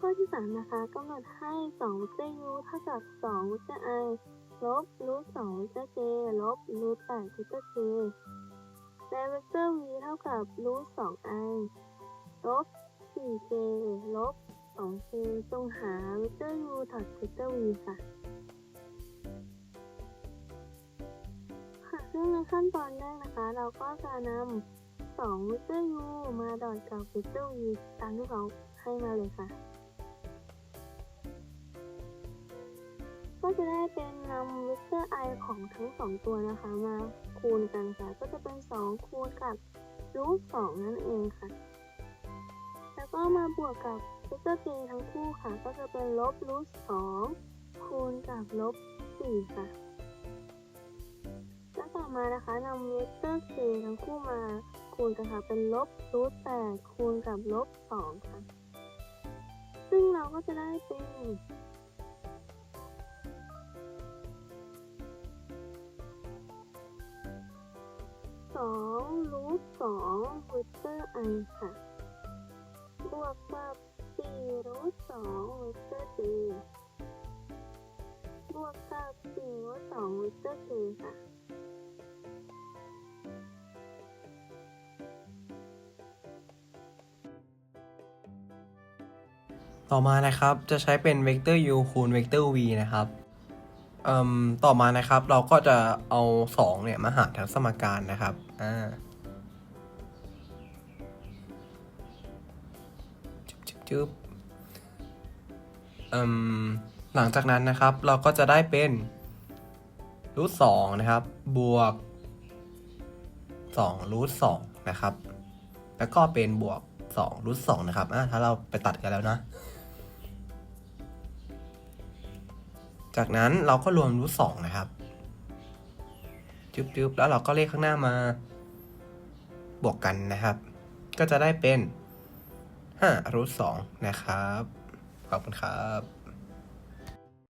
ข้อที่ 3 นะคะกำหนดให้2เวกเตอร์ u เท่ากับ2เจไอลบรูท2เจเจลบรูท8เวกเตอร์ k และเวกเตอร์ v เท่ากับรูท2 i ลบ4 j ลบ2 k จงหาเวกเตอร์ u ถอดเวกเตอร์ v ค่ะค่ะซึ่งในขั้นตอนแรกนะคะ เราก็จะนำ2เวกเตอร์ u มาดอทกับเวกเตอร์ v ตามที่เขาให้มาเลยค่ะ ก็จะได้เป็นนำเวกเตอร์ i ของทั้งสองตัวนะคะ มาคูณกันค่ะ ก็จะเป็น 2 คูณกับรูท2นั่นเองค่ะ แล้วก็มาบวกกับเวกเตอร์ j ทั้งคู่ค่ะ ก็จะเป็นลบรูท2คูณกับลบ4ค่ะ แล้วต่อมานะคะนำเวกเตอร์ k ทั้งคู่มาคูณกันค่ะ เป็นลบรูท8คูณกับลบ2ค่ะ ซึ่งเราก็จะได้เป็น รูทสองเวกเตอร์ i ค่ะ บวกกับสี่รูทสองเวกเตอร์ j บวกกับสี่รูทสองเวกเตอร์ k ค่ะต่อมานะครับจะใช้เป็นเวกเตอร์ u คูณเวกเตอร์ v นะครับต่อมานะครับเราก็จะเอา 2 เนี่ยมาหารทั้งสมการนะครับอ่า จุ๊บหลังจากนั้นนะครับเราก็จะได้เป็นรูทสองนะครับ บวก2รูทสองนะครับ แล้วก็เป็นบวก2รูทสองนะครับอะถ้าเราไปตัดกันแล้วนะ จากนั้นเราก็รวมรูทสองนะครับจุ๊บๆแล้วเราก็เลขข้างหน้ามา บวกกันนะครับ ก็จะได้เป็น 5รูทสองนะครับ ขอบคุณครับ